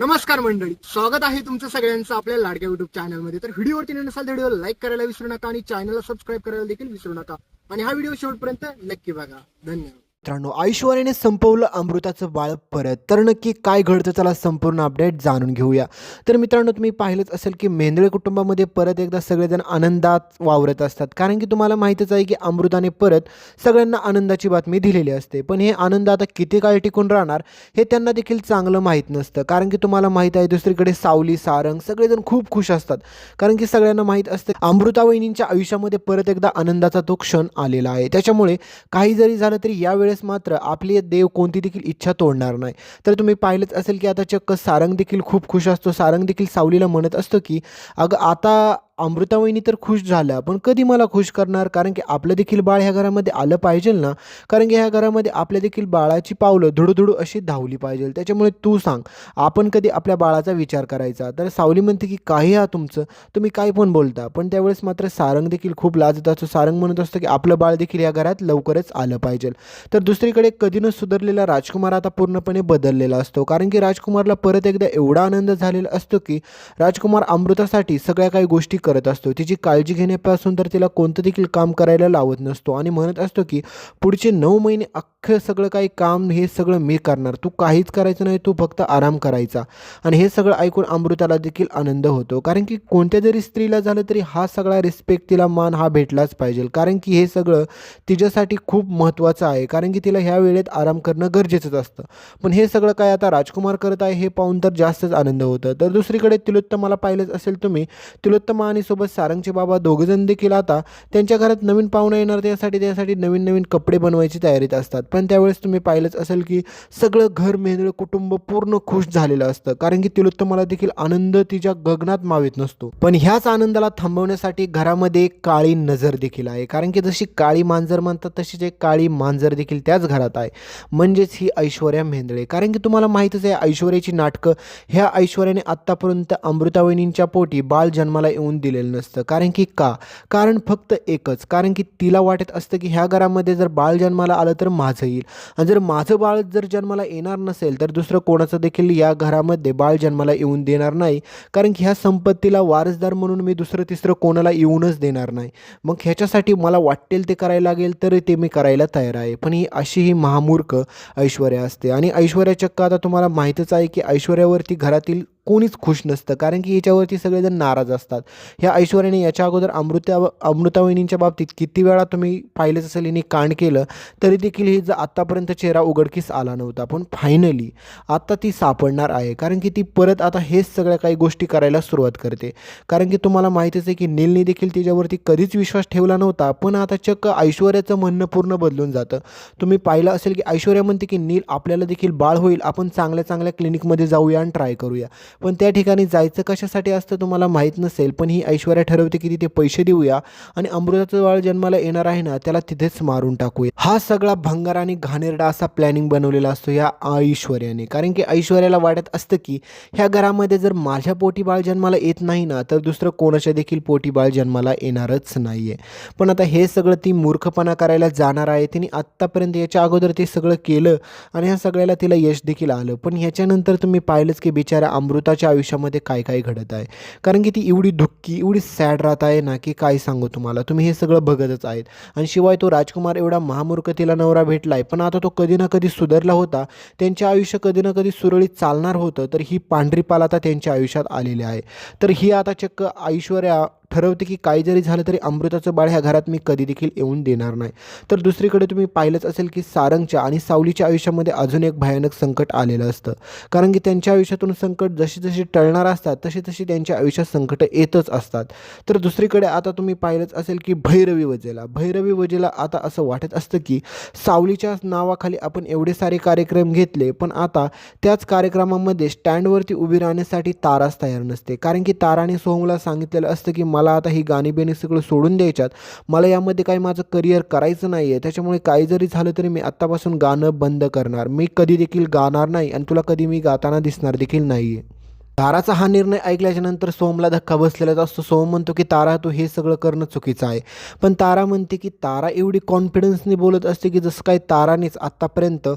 नमस्कार मंडळी स्वागत आहे तुमचं सगळ्यांचं आपल्या लाडक्या युट्यूब चॅनलमध्ये तर व्हिडिओवरती नसाल तर व्हिडिओ लाईक करायला विसरू नका आणि चॅनलला सबस्क्राईब करायला देखील विसरू नका. आणि हा व्हिडिओ शेवटपर्यंत नक्की बघा. धन्यवाद. मित्रांनो ऐश्वर्याने संपवलं अमृताचं बाळ परत. तर नक्की काय घडतं चला संपूर्ण अपडेट जाणून घेऊया. तर मित्रांनो तुम्ही पाहिलंच असेल की मेंदळे कुटुंबामध्ये परत एकदा सगळेजण आनंदात वावरत असतात. कारण की तुम्हाला माहितीच आहे की अमृताने परत सगळ्यांना आनंदाची बातमी दिलेली असते. पण हे आनंद आता किती काळ टिकून राहणार हे त्यांना देखील चांगलं माहीत नसतं. कारण की तुम्हाला माहीत आहे दुसरीकडे सावली सारंग सगळेजण खूप खुश असतात. कारण की सगळ्यांना माहीत असतं अमृता वहिनींच्या आयुष्यामध्ये परत एकदा आनंदाचा तो क्षण आलेला आहे. त्याच्यामुळे काही जरी झालं तरी यावेळी यावेळेस मात्र आपली देव कोणती देखील इच्छा तोडणार नाही. तर तुम्ही पाहिलंच असेल की आता चक्क सारंग देखील खूप खुश असतो. सारंग देखील सावलीला म्हणत असतो की अगं आता अमृतावहिनी तर खुश झाल्या पण कधी मला खुश करणार? कारण की आपलं देखील बाळ ह्या घरामध्ये आलं पाहिजे ना? कारण की ह्या घरामध्ये आपल्या देखील बाळाची पावलं धुडूधुडू अशी धावली पाहिजे त्याच्यामुळे तू सांग आपण कधी आपल्या बाळाचा विचार करायचा? तर सावली म्हणते की काही हा तुमचं. तुम्ही काही पण बोलता पण त्यावेळेस मात्र सारंग देखील खूप लाजत असतो. सारंग म्हणत असतो की आपलं बाळ देखील या घरात लवकरच आलं पाहिजे तर दुसरीकडे कधी न सुधारलेला राजकुमार आता पूर्णपणे बदललेला असतो. कारण की राजकुमारला परत एकदा एवढा आनंद झालेला असतो की राजकुमार अमृतासाठी सगळ्या काही गोष्टी करत असतो. तिची काळजी घेण्यापासून तर तिला कोणतं देखील काम करायला लावत नसतो. आणि म्हणत असतो की पुढचे नऊ महिने अख्खं सगळं काही काम हे सगळं मी करणार. तू काहीच करायचं नाही तू फक्त आराम करायचा. आणि हे सगळं ऐकून अमृताला देखील आनंद होतो. कारण की कोणत्या जरी स्त्रीला झालं तरी हा सगळा रिस्पेक्ट तिला मान हा भेटलाच पाहिजे. कारण की हे सगळं तिच्यासाठी खूप महत्त्वाचं आहे. कारण की तिला ह्या वेळेत आराम करणं गरजेचंच असतं. पण हे सगळं काय आता राजकुमार करत आहे हे पाहून तर जास्तच आनंद होतं. तर दुसरीकडे तिलोत्तमाला पाहिलंच असेल तुम्ही. तिलोत्तमा आणि सोबत सारंगचे बाबा दोघंजण देखील आता त्यांच्या घरात नवीन पाहुणा येणार त्यासाठी त्यासाठी नवीन नवीन कपडे बनवायची तयारीत असतात. पण त्यावेळेस तुम्ही पाहिलंच असेल की सगळं घर मेहनळ कुटुंब पूर्ण खुश झालेलं असतं. कारण की तिलोत्तमाला देखील आनंद तिच्या गगनात मावित नसतो. पण ह्याच आनंदाला थांबवण्यासाठी घरामध्ये काळी नजर देखील आहे. कारण की जशी काळी मांजर म्हणतात तशीच एक काळी मांजर देखील त्याच घरात आहे. म्हणजेच ही ऐश्वर्या मेंदळे. कारण की तुम्हाला माहीतच आहे ऐश्वर्याची नाटकं ह्या ऐश्वर्याने आत्तापर्यंत अमृतावहिनींच्या पोटी बाळ जन्माला येऊन दिलेलं नसतं. कारण की का? कारण फक्त एकच. कारण की तिला वाटत असतं की ह्या घरामध्ये जर बाळ जन्माला आलं तर माझं येईल. आणि जर माझं बाळ जर जन्माला येणार नसेल तर दुसरं कोणाचं देखील या घरामध्ये बाळ जन्माला येऊन देणार नाही. कारण की ह्या संपत्तीला वारसदार म्हणून मी दुसरं तिसरं कोणाला येऊनच देणार नाही. मग ह्याच्यासाठी मला वाटेल ते करायला लागेल तर ते मी करायला तयार आहे. पण ही अशी ही महामूर्ख ऐश्वर्या असते. आणि ऐश्वर्या चक्क आता तुम्हाला माहीतच आहे की ऐश्वर्यावरती घरातील कोणीच खुश नसतं. कारण की याच्यावरती सगळेजण नाराज असतात. ह्या ऐश्वर्याने याच्या अगोदर अमृता अमृतावहिनींच्या बाबतीत किती वेळा तुम्ही पाहिलेच असेल हिने कांड केलं तरी देखील हे जर आत्तापर्यंत चेहरा उघडकीस आला नव्हता. पण फायनली आता ती सापडणार आहे. कारण की ती परत आता हेच सगळ्या काही गोष्टी करायला सुरुवात करते. कारण की तुम्हाला माहितीच आहे की नीलने देखील तिच्यावरती कधीच विश्वास ठेवला नव्हता. पण आता चक्क ऐश्वर्याचं म्हणणं पूर्ण बदलून जातं. तुम्ही पाहिलं असेल की ऐश्वर्या म्हणते की नील आपल्याला देखील बाळ होईल. आपण चांगल्या चांगल्या क्लिनिकमध्ये जाऊया आणि ट्राय करूया. पण त्या ठिकाणी जायचं कशासाठी असतं तुम्हाला माहीत नसेल पण ही ऐश्वर्या ठरवते की तिथे पैसे देऊया आणि अमृताचं बाळ जन्माला येणार आहे ना त्याला तिथेच मारून टाकूया. हा सगळा भंगार आणि घाणेरडा असा प्लॅनिंग बनवलेला असतो या ऐश्वर्याने. कारण की ऐश्वर्याला वाटत असतं की ह्या घरामध्ये जर माझ्या पोटी बाळ जन्माला येत नाही ना तर दुसरं कोणाच्या देखील पोटी बाळ जन्माला येणारच नाही आहे पण आता हे सगळं ती मूर्खपणा करायला जाणार आहे तिने आत्तापर्यंत याच्या अगोदर ते सगळं केलं आणि ह्या सगळ्याला तिला यश देखील आलं. पण ह्याच्यानंतर तुम्ही पाहिलंच की बिचारा स्वतःच्या आयुष्यामध्ये काय काय घडत आहे? कारण की ती एवढी दुःखी एवढी सॅड राहत आहे ना की काय सांगू तुम्हाला? तुम्ही हे सगळं बघतच आहेत. आणि शिवाय तो राजकुमार एवढा महामूर्ख तिला नवरा भेटला आहे पण आता तो कधी ना कधी सुधारला होता. त्यांचे आयुष्य कधी ना कधी सुरळीत चालणार होतं तर ही पांढरी पाल आता त्यांच्या आयुष्यात आलेली आहे. तर ही आता चक्क ऐश्वर्या ठरवते की काही जरी झालं तरी अमृताचं बाळ ह्या घरात मी कधी देखील येऊन देणार नाही. तर दुसरीकडे तुम्ही पाहिलंच असेल की सारंगच्या आणि सावलीच्या आयुष्यामध्ये अजून एक भयानक संकट आलेलं असतं. कारण की त्यांच्या आयुष्यातून संकट जशी जशी टळणार असतात तशी तशी त्यांच्या आयुष्यात संकट येतच असतात. तर दुसरीकडे आता तुम्ही पाहिलंच असेल की भैरवी वजेला. भैरवी वजेला आता असं वाटत असतं की सावलीच्या नावाखाली आपण एवढे सारे कार्यक्रम घेतले पण आता त्याच कार्यक्रमामध्ये स्टँडवरती उभी राहण्यासाठी ताराच तयार नसते. कारण की ताराने सोहमला सांगितलेलं असतं की मला आता ही गाणी बिणी सगळं सोडून द्यायच्यात. मला यामध्ये काही माझं करिअर करायचं नाही आहे त्याच्यामुळे काही जरी झालं तरी मी आत्तापासून गाणं बंद करणार. मी कधी देखील गाणार नाही आणि तुला कधी मी गाताना दिसणार देखील नाही आहे ताराचा हा निर्णय ऐकल्याच्या नंतर सोमला धक्का बसलेलाच असतो. सोम म्हणतो की तारा तू हे सगळं करणं चुकीचं आहे. पण तारा म्हणते की तारा एवढी कॉन्फिडन्सनी बोलत असते की जसं काय तारानेच आत्तापर्यंत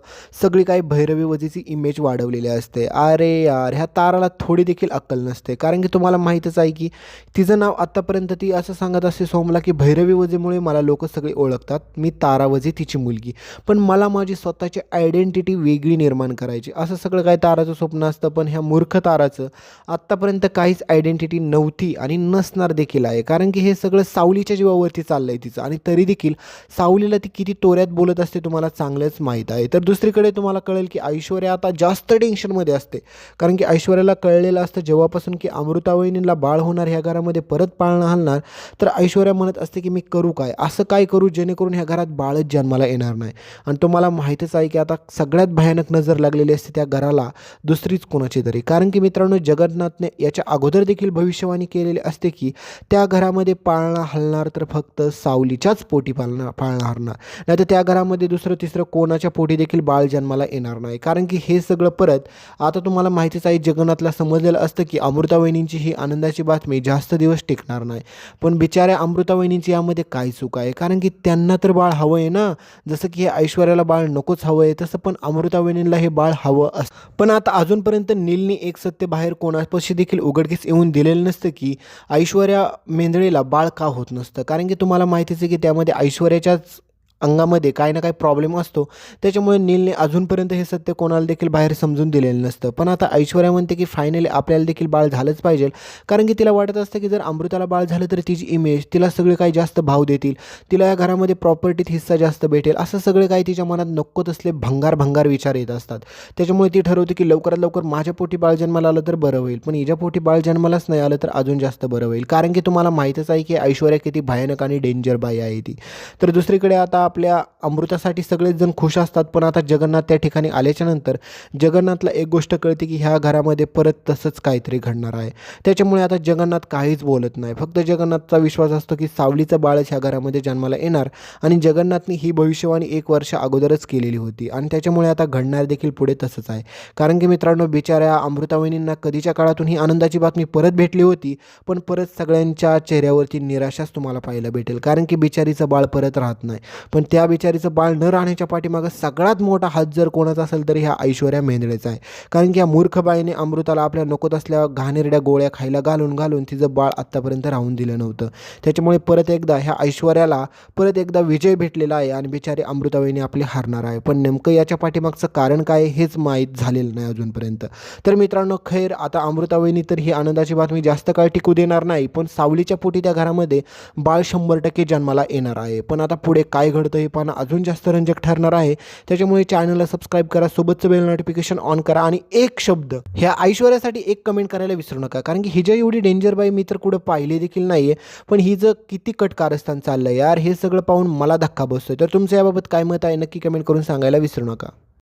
सगळी काही भैरवी वजीची इमेज वाढवलेली असते. अरे यार ह्या ताराला थोडी देखील अक्कल नसते. कारण की तुम्हाला माहीतच आहे की तिचं नाव आत्तापर्यंत ती असं सांगत असते सोमला की भैरवी वजेमुळे मला लोक सगळे ओळखतात. मी तारा वजे तिची मुलगी. पण मला माझी स्वतःची आयडेंटिटी वेगळी निर्माण करायची. असं सगळं काय ताराचं स्वप्न असतं. पण ह्या मूर्ख ताराचं आत्तापर्यंत काहीच आयडेंटिटी नव्हती आणि नसणार देखील आहे. कारण की हे सगळं सावलीच्या जीवावरती चाललं आहे तिचं. आणि तरी देखील सावलीला ती किती तोऱ्यात बोलत असते तुम्हाला चांगलंच माहीत आहे. तर दुसरीकडे तुम्हाला कळेल की ऐश्वर्या आता जास्त टेन्शनमध्ये असते. कारण की ऐश्वर्याला कळलेलं असतं जेव्हापासून की अमृतावहिनीला बाळ होणार ह्या घरामध्ये परत पाळणं हलणार तर ऐश्वर्या म्हणत असते की मी करू काय? असं काय करू जेणेकरून ह्या घरात बाळच जन्माला येणार नाही? आणि तुम्हाला माहीतच आहे की आता सगळ्यात भयानक नजर लागलेली असते त्या घराला दुसरीच कोणाची तरी. कारण की मित्रांनो जगन्नाथने याच्या अगोदर देखील भविष्यवाणी केलेली असते की त्या घरामध्ये पाळणा हलणार तर फक्त सावलीच्याच पोटी पाळणार पाळणा हरणार नाही तर त्या घरामध्ये दुसरं तिसरं कोणाच्या पोटी देखील बाळ जन्माला येणार नाही. कारण की हे सगळं परत आता तुम्हाला माहितीच आहे जगन्नाथला समजलेलं असतं की अमृतावहिनींची ही आनंदाची बातमी जास्त दिवस टिकणार नाही. पण बिचाऱ्या अमृतावहिनींची यामध्ये काय चूक आहे? कारण की त्यांना तर बाळ हवं आहे ना. जसं की हे ऐश्वर्याला बाळ नकोच हवं आहे तसं पण अमृतावहिनीला हे बाळ हवं असं पण आता अजूनपर्यंत नीलनी एक सत्य बाहेर बाहेर कोणापाशी देखील उघडकीस येऊन दिलेलं नसतं की ऐश्वर्या मेंदळेला बाळ का होत नसतं? कारण की तुम्हाला माहितीच आहे की त्यामध्ये ऐश्वर्याच्याच अंगामध्ये काही ना काही प्रॉब्लेम असतो. त्याच्यामुळे नीलने अजूनपर्यंत हे सत्य कोणाला देखील बाहेर समजून दिलेलं नसतं. पण आता ऐश्वर्या म्हणते की फायनली आपल्याला देखील बाळ झालंच पाहिजे. कारण की तिला वाटत असतं की जर अमृताला बाळ झालं तर तिची इमेज तिला सगळे काही जास्त भाव देतील. तिला या घरामध्ये प्रॉपर्टीत हिस्सा जास्त भेटेल. असं सगळे काही तिच्या मनात नको तसले भंगार भंगार विचार येत असतात. त्याच्यामुळे ती ठरवते की लवकरात लवकर माझ्या पोटी बाळ जन्माला आलं तर बरं होईल. पण हिच्या पोटी बाळ जन्मालाच नाही आलं तर अजून जास्त बरं होईल. कारण की तुम्हाला माहीतच आहे की ऐश्वर्या किती भयानक आणि डेंजर बाई आहे ती. तर दुसरीकडे आता आपल्या अमृतासाठी सगळेजण खुश असतात. पण आता जगन्नाथ त्या ठिकाणी आल्याच्यानंतर जगन्नाथला एक गोष्ट कळते की ह्या घरामध्ये परत तसंच काहीतरी घडणार आहे. त्याच्यामुळे आता जगन्नाथ काहीच बोलत नाही. फक्त जगन्नाथचा विश्वास असतो की सावलीचं बाळच ह्या घरामध्ये जन्माला येणार आणि जगन्नाथनी ही भविष्यवाणी एक वर्ष अगोदरच केलेली होती आणि त्याच्यामुळे आता घडणार देखील पुढे तसंच आहे. कारण की मित्रांनो बिचाऱ्या अमृतावहिनींना कधीच्या काळातून ही आनंदाची बातमी परत भेटली होती पण परत सगळ्यांच्या चेहऱ्यावरती निराशाच तुम्हाला पाहायला भेटेल. कारण की बिचारीचं बाळ परत राहत नाही. पण त्या बिचारीचं बाळ न राहण्याच्या पाठीमागं सगळ्यात मोठा हात जर कोणाचा असेल तर ह्या ऐश्वर्या मेंदळेचा आहे. कारण की या मूर्ख बाईने अमृताला आपल्या नकोत असल्या घाणेरड्या गोळ्या खायला घालून घालून तिचं बाळ आत्तापर्यंत राहून दिलं नव्हतं. त्याच्यामुळे परत एकदा ह्या ऐश्वर्याला परत एकदा विजय भेटलेला आहे आणि बिचारी अमृताबाईने आपली हारणार आहे. पण नेमकं याच्या पाठीमागचं कारण काय हेच माहीत झालेलं नाही अजूनपर्यंत. तर मित्रांनो खैर आता अमृताबाईंनी तर ही आनंदाची बातमी जास्त काळ टिकू देणार नाही पण सावलीच्या पोटी त्या घरामध्ये बाळ शंभर टक्के जन्माला येणार आहे. पण आता पुढे काय घडतं हे पाहणं अजून जास्त रंजक ठरणार आहे. त्याच्यामुळे चॅनलला सबस्क्राईब करा सोबतचं बेल नोटिफिकेशन ऑन करा आणि एक शब्द ह्या ऐश्वर्यासाठी एक कमेंट करायला विसरू नका. कारण की हिच्या एवढी डेंजर बाई मी तर कुठं पाहिली देखील नाही आहे पण हिचं किती कट कारस्थान चाललं यार हे सगळं पाहून मला धक्का बसतोय. तर तुमचं याबाबत काय मत आहे नक्की कमेंट करून सांगायला विसरू नका.